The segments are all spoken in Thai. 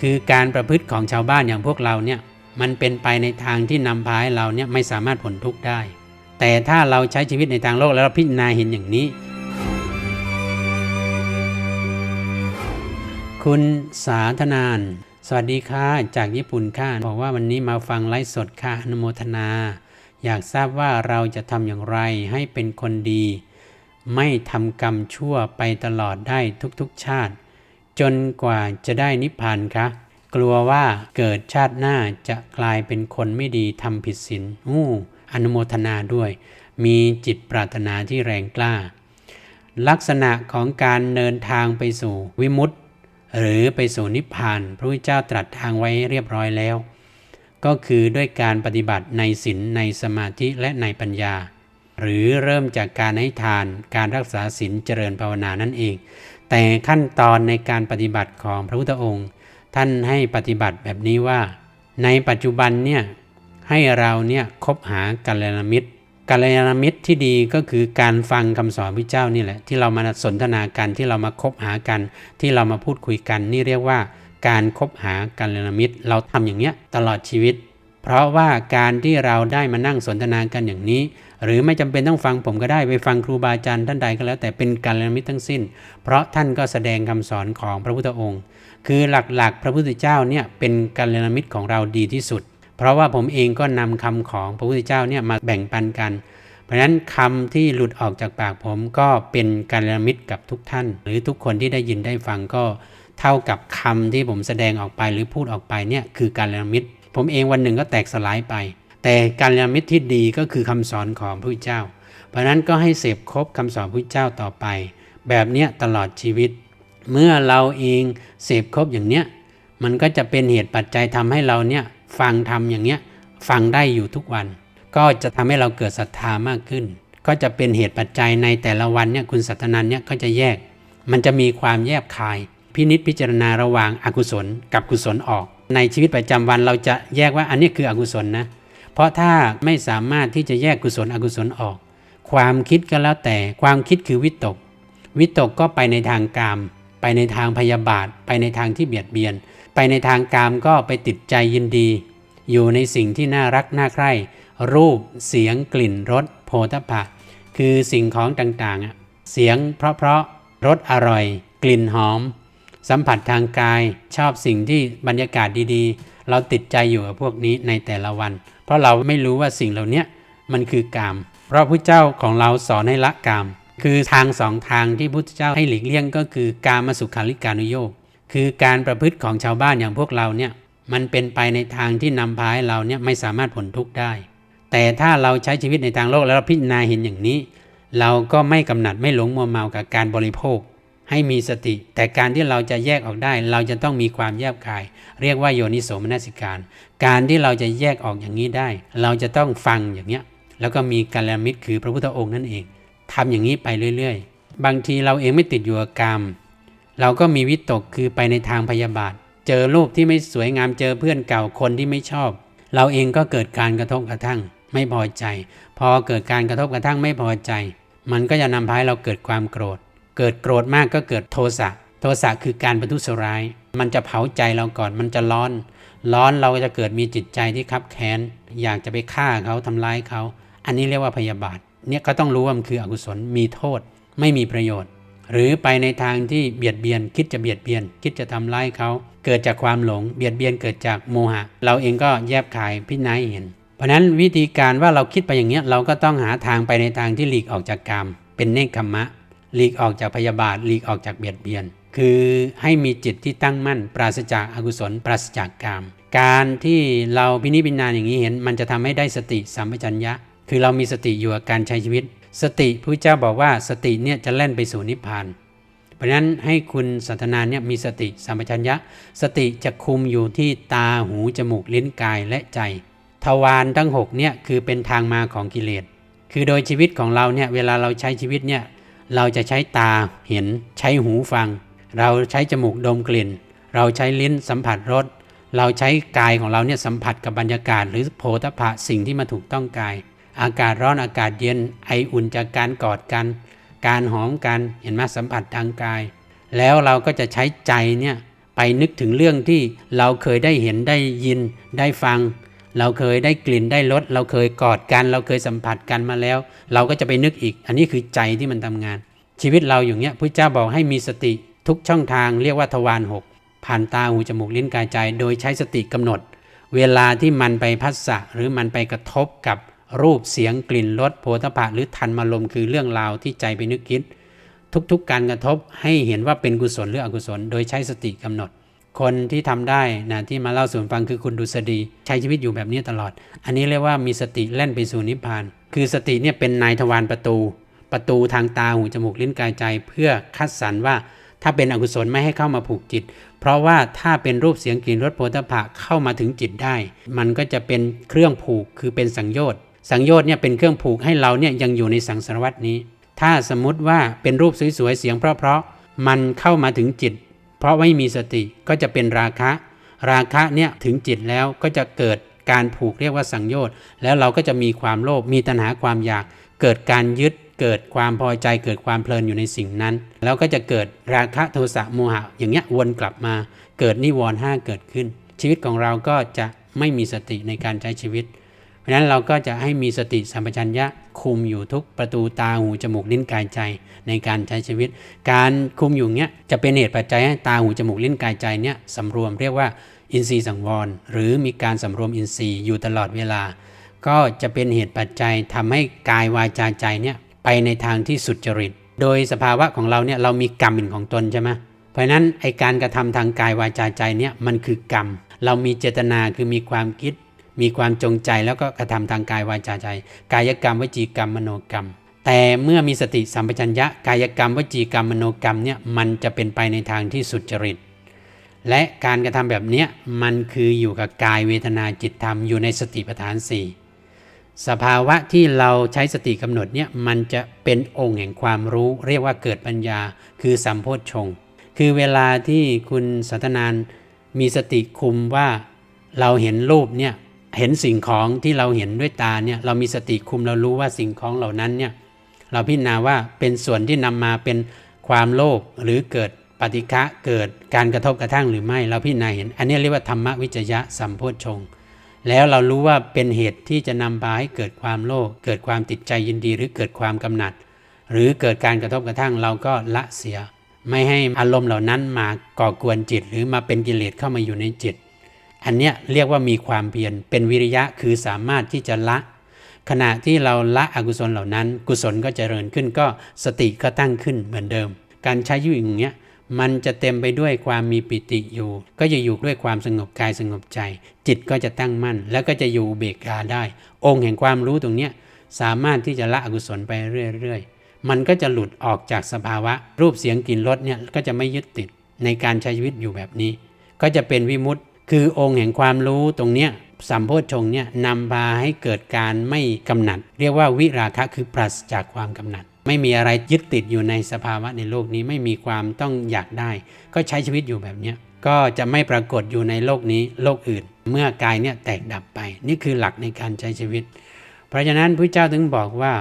คือการประพฤติของชาวบ้านอย่างพวกเราเนี่ยมันเป็นไปในทางที่นำพาให้เราเนี่ยไม่สามารถผลทุกข์ได้ แต่ถ้าเราใช้ชีวิตในทางโลกแล้วเราพิจารณาเห็นอย่างนี้ คุณสาธนาน สวัสดีค่ะจากญี่ปุ่นค่ะบอกว่าวันนี้มาฟังไลฟ์สดค่ะอนุโมทนา อยากทราบว่าเราจะทำอย่างไรให้เป็นคนดี ไม่ทำกรรมชั่วไปตลอดได้ทุกๆชาติ จนกว่าจะได้นิพพานคะกลัวว่าเกิดชาติหน้าจะกลายเป็นคนไม่ดีทำผิดศีลอู้อนุโมทนาด้วย มีจิตปรารถนาที่แรงกล้า ลักษณะของการเดินทางไปสู่วิมุตติ หรือไปสู่นิพพาน พระพุทธเจ้าตรัสทางไว้เรียบร้อยแล้ว ก็คือด้วยการปฏิบัติในศีลในสมาธิและในปัญญา หรือเริ่มจากการให้ทานการรักษาศีลเจริญภาวนานั่นเอง แต่ขั้นตอนในการปฏิบัติของพระพุทธองค์ ท่านให้ปฏิบัติแบบนี้ว่า ในปัจจุบันเนี่ยให้เราเนี่ยคบหากัลยาณมิตรกัลยาณมิตรที่ดีก็คือการฟังคำสอนพระเจ้านี่แหละ ที่เรามาสนทนากันที่เรามาคบหากัน ที่เรามาพูดคุยกันนี่เรียกว่า การคบหากัลยาณมิตร เราทำอย่างเนี้ยตลอดชีวิต เพราะว่าการที่เราได้มานั่งสนทนากันอย่างนี้ หรือไม่จำเป็นต้องฟังผมก็ได้ไปฟังครูบาอาจารย์ท่านใดก็แล้วแต่เป็นกัลยาณมิตรทั้งสิ้น เพราะท่านก็แสดงคำสอนของพระพุทธองค์ คือหลักๆ พระพุทธเจ้าเนี่ยเป็นกัลยาณมิตรของเราดีที่สุด เพราะว่าผมเองก็นำคำของพระพุทธเจ้าเนี่ยมาแบ่งปันกัน เพราะฉะนั้นคำที่หลุดออกจากปากผมก็เป็นกัลยาณมิตรกับทุกท่าน หรือทุกคนที่ได้ยินได้ฟังก็เท่ากับคำที่ผมแสดงออกไปหรือพูดออกไปเนี่ยคือกัลยาณมิตร ผมเองวันหนึ่งก็แตกสลายไป แต่กัลยามิตรที่ดีก็คือคำสอนของพระพุทธเจ้า เพราะนั้นก็ให้เสพครบคำสอนพระพุทธเจ้าต่อไป แบบเนี้ยตลอดชีวิต เมื่อเราเองเสพครบอย่างเนี้ยมันก็จะเป็นเหตุปัจจัยทำให้เราเนี่ยฟังทำอย่างเนี้ยฟังได้อยู่ทุกวัน ก็จะทำให้เราเกิดศรัทธามากขึ้น ก็จะเป็นเหตุปัจจัยในแต่ละวันเนี่ยคุณสัตนันเนี่ยก็จะแยก มันจะมีความแยบคาย พินิษพิจารณาระหว่างอากุศลกับกุศลออก ในชีวิตประจำวันเราจะแยกว่าอันนี้คืออกุศลนะ เพราะถ้าไม่สามารถที่จะแยกกุศลอกุศลออก ความคิดก็แล้วแต่ความคิดคือวิตก วิตกก็ไปในทางกาม ไปในทางพยาบาท ไปในทางที่เบียดเบียน ไปในทางกามก็ไปติดใจยินดี อยู่ในสิ่งที่น่ารักน่าใคร่รูปเสียงกลิ่นรสโผฏฐะคือสิ่งของต่างๆ เสียงเพราะๆรสอร่อย กลิ่นหอม สัมผัสทางกายชอบสิ่งที่บรรยากาศดีๆ เราติดใจอยู่กับพวกนี้ในแต่ละวัน เพราะเราไม่รู้ว่าสิ่งเหล่านี้มันคือกาม เพราะพระเจ้าของเราสอนให้ละกาม คือทางสองทางที่พุทธเจ้าให้หลีกเลี่ยงก็คือการมาสุขาริการุโยคคือการประพฤติของชาวบ้านอย่างพวกเราเนี่ยมันเป็นไปในทางที่นำพาให้เราเนี่ยไม่สามารถผลทุกข์ได้ แต่ถ้าเราใช้ชีวิตในทางโลกแล้วเราพิจารณาเห็นอย่างนี้ เราก็ไม่กำหนัดไม่หลงมัวเมากับการบริโภค ให้มีสติ แต่การที่เราจะแยกออกได้ เราจะต้องมีความแยบคาย เรียกว่าโยนิโสมนสิการ การที่เราจะแยกออกอย่างนี้ได้ เราจะต้องฟังอย่างเนี้ยแล้วก็มีกัลยาณมิตรคือพระพุทธองค์นั่นเองทำอย่างนี้ไปเรื่อย ๆ บางทีเราเองไม่ติดอยู่กับกรรมเราก็มีวิตกคือไปในทางพยาบาท เจอรูปที่ไม่สวยงามเจอเพื่อนเก่าคนที่ไม่ชอบ เราเองก็เกิดการกระทบกระทั่ง ไม่พอใจ พอเกิดการกระทบกระทั่งไม่พอใจ มันก็จะนำพาให้เราเกิดความโกรธ เกิดโกรธมากก็เกิดโทสะ โทสะคือการประทุษร้าย มันจะเผาใจเราก่อน มันจะร้อน ร้อนเราก็จะเกิดมีจิตใจที่คับแค้น อยากจะไปฆ่าเขาทำร้ายเขา อันนี้เรียกว่าพยาบาท เนี่ยก็ต้องรู้ว่ามันคืออกุศล มีโทษ ไม่มีประโยชน์ หรือไปในทางที่เบียดเบียน คิดจะเบียดเบียน คิดจะทำร้ายเขา เกิดจากความหลง เบียดเบียนเกิดจากโมหะ เราเองก็แยบขายพิจารณาเห็น เพราะนั้นวิธีการว่าเราคิดไปอย่างเนี้ยเราก็ต้องหาทางไปในทางที่หลีกออกจากกรรม เป็นเนคขมมะ หลีกออกจากพยาบาทหลีกออกจากเบียดเบียน คือให้มีจิตที่ตั้งมั่น ปราศจากอากุศล ปราศจากกรรมการที่เราพินิจพิจารณาอย่างนี้เห็น มันจะทำให้ได้สติสัมปชัญญะ คือเรามีสติอยู่กับการใช้ชีวิต สติพระเจ้าบอกว่าสติเนี่ยจะแล่นไปสู่นิพพาน เพราะฉะนั้นให้คุณสัตนาเนี่ยมีสติสัมปชัญญะ สติจะคุมอยู่ที่ตาหูจมูกลิ้นกายและใจทวารทั้ง6เนี่ยคือเป็นทางมาของกิเลสคือโดยชีวิตของเราเนี่ยเวลาเราใช้ชีวิตเนี่ย เราจะใช้ตาเห็น ใช้หูฟัง เราใช้จมูกดมกลิ่น เราใช้ลิ้นสัมผัสรสเราใช้กายของเราเนี่ยสัมผัสกับบรรยากาศ หรือโผฏฐะสิ่งที่มาถูกต้องกาย อากาศร้อนอากาศเย็นไออุ่นจากการกอดกัน การหอมกันเห็นไหมสัมผัสทางกาย แล้วเราก็จะใช้ใจเนี่ยไปนึกถึงเรื่องที่เราเคยได้เห็นได้ยินได้ฟัง เราเคยได้กลิ่นได้รสเราเคยกอดกัน เราเคยสัมผัสกันมาแล้ว เราก็จะไปนึกอีก อันนี้คือใจที่มันทำงาน ชีวิตเราอย่างเงี้ยพระเจ้าบอกให้มีสติทุกช่องทางเรียกว่าทวารหกผ่านตาหูจมูกลิ้นกายใจ โดยใช้สติกำหนด เวลาที่มันไปพัสสะหรือมันไปกระทบกับรูปเสียงกลิ่นรสโผฏฐะหรือทันมาลมคือเรื่องราวที่ใจไปนึกคิด ทุกๆการกระทบให้เห็นว่าเป็นกุศลหรืออกุศล โดยใช้สติกำหนด คนที่ทำได้นะที่มาเล่าสู่ฟังคือคุณดุษฎีใช้ชีวิตอยู่แบบนี้ตลอด อันนี้เรียกว่ามีสติแล่นไปสู่นิพพาน คือสติเนี่ยเป็นนายทวารประตู ประตูทางตาหูจมูกลิ้นกายใจ เพื่อคัดสรรว่าถ้าเป็นอกุศลไม่ให้เข้ามาผูกจิต เพราะว่าถ้าเป็นรูปเสียงกลิ่นรสโผฏฐะเข้ามาถึงจิตได้ มันก็จะเป็นเครื่องผูกคือเป็นสังโยชน์สังโยชน์เนี่ยเป็นเครื่องผูกให้เราเนี่ยยังอยู่ในสังสารวัตนี้ ถ้าสมมติว่าเป็นรูปสวยๆเสียงเพราะๆมันเข้ามาถึงจิต เพราะไม่มีสติก็จะเป็นราคะ ราคะเนี่ยถึงจิตแล้วก็จะเกิดการผูกเรียกว่าสังโยชน์ แล้วเราก็จะมีความโลภมีตัณหาความอยาก เกิดการยึด เกิดความพอใจ เกิดความเพลินอยู่ในสิ่งนั้น แล้วก็จะเกิดราคะโทสะโมหะ อย่างเงี้ยวนกลับมา เกิดนิวรณ์ห้าเกิดขึ้น ชีวิตของเราก็จะไม่มีสติในการใช้ชีวิต ราะฉะนั้นเราก็จะให้มีสติสัมปชัญญะคุมอยู่ทุกประตูตาหูจมูกลิ้นกายใจในการใช้ชีวิต การคุมอยู่เนี้ยจะเป็นเหตุปัจจัยให้ตาหูจมูกลิ้นกายใจเนี้ยสำรวมเรียกว่าอินทรีย์สังวร หรือมีการสำรวมอินทรีย์อยู่ตลอดเวลา ก็จะเป็นเหตุปัจจัยทำให้กายวาจาใจเนี่ยไปในทางที่สุจริต โดยสภาวะของเราเนี่ยเรามีกรรมเป็นของตนใช่ไหมเพราะฉะนั้นไอการกระทำทางกายวาจาใจเนี่ยมันคือกรรม เรามีเจตนาคือมีความคิด มีความจงใจแล้วก็กระทำทางกายวาจาใจ กายกรรมวจีกรรมมโนกรรม แต่เมื่อมีสติสัมปชัญญะกายกรรมวจีกรรมมโนกรรมเนี่ยมันจะเป็นไปในทางที่สุจริต และการกระทำแบบเนี้ยมันคืออยู่กับกายเวทนาจิตธรรมอยู่ในสติปัฏฐานสี่สภาวะที่เราใช้สติกำหนดเนี่ยมันจะเป็นองค์แห่งความรู้เรียกว่าเกิดปัญญาคือสัมโพชฌงค์คือเวลาที่คุณสัตนานมีสติคุมว่าเราเห็นรูปเนี่ย เห็นสิ่งของที่เราเห็นด้วยตาเนี่ยเรามีสติคุมเรารู้ว่าสิ่งของเหล่านั้นเนี่ยเราพิจารณาว่าเป็นส่วนที่นำมาเป็นความโลภหรือเกิดปฏิฆะเกิดการกระทบกระทั่งหรือไม่เราพิจารณาเห็น อันนี้เรียกว่าธรรมวิจยะสัมโพชฌงค์แล้วเรารู้ว่าเป็นเหตุที่จะนำพาให้เกิดความโลภเกิดความติดใจยินดีหรือเกิดความกำหนัด หรือเกิดการกระทบกระทั่งเราก็ละเสีย ไม่ให้อารมณ์เหล่านั้นมาก่อกวนจิต หรือมาเป็นกิเลสเข้ามาอยู่ในจิต อันเนี้ยเรียกว่ามีความเพียรเป็นวิริยะคือสามารถที่จะละ ขณะที่เราละอกุศลเหล่านั้น กุศลก็เจริญขึ้นก็สติก็ตั้งขึ้นเหมือนเดิม การใช้ชีวิตอย่างเงี้ยมันจะเต็มไปด้วยความมีปิติอยู่ ก็จะอยู่ด้วยความสงบกายสงบใจ จิตก็จะตั้งมั่น แล้วก็จะอยู่เบกขาได้ องค์แห่งความรู้ตรงเนี้ยสามารถที่จะละอกุศลไปเรื่อยๆ มันก็จะหลุดออกจากสภาวะ รูปเสียงกลิ่นรสเนี่ยก็จะไม่ยึดติดในการใช้ชีวิตอยู่แบบนี้ ก็จะเป็นวิมุตติ คือองค์แห่งความรู้ตรงเนี้ยสัมโพชฌงเนี่ยนำพาให้เกิดการไม่กำหนัด เรียกว่าวิราคะคือปราศจากความกำหนัด ไม่มีอะไรยึดติดอยู่ในสภาวะในโลกนี้ไม่มีความต้องอยากได้ ก็ใช้ชีวิตอยู่แบบนี้ก็จะไม่ปรากฏอยู่ในโลกนี้โลกอื่น เมื่อกายเนี่ยแตกดับไป นี่คือหลักในการใช้ชีวิต เพราะฉะนั้นพระเจ้าถึงบอกว่า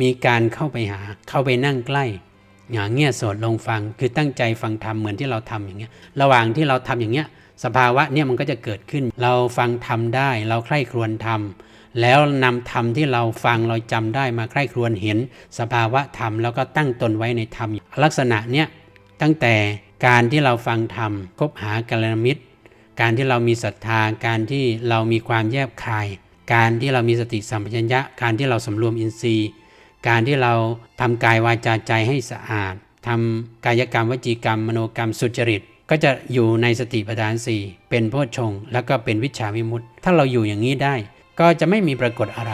มีการเข้าไปหาเข้าไปนั่งใกล้อย่างเงี้ยสดลงฟังคือตั้งใจฟังธรรมเหมือนที่เราทำอย่างเงี้ยระหว่างที่เราทำอย่างเงี้ย สภาวะเนี่ยมันก็จะเกิดขึ้น เราฟังธรรมได้ เราใคร่ครวญธรรมแล้วนำธรรมที่เราฟังเราจำได้มาใคร่ครวญเห็น สภาวะธรรมแล้วก็ตั้งตนไว้ในธรรมลักษณะเนี้ยตั้งแต่การที่เราฟังธรรมคบหากัลยาณมิตร การที่เรามีศรัทธา การที่เรามีความแยบคาย การที่เรามีสติสัมปชัญญะ การที่เราสำรวมอินทรีย์ การที่เราทำกายวาจาใจให้สะอาดทำกายกรรมวจีกรรม มโนกรรมสุจริต ก็จะอยู่ในสติปัฏฐานสี่เป็นโพชฌงแล้วก็เป็นวิชาวิมุตติ ถ้าเราอยู่อย่างนี้ได้ ก็จะไม่มีปรากฏอะไร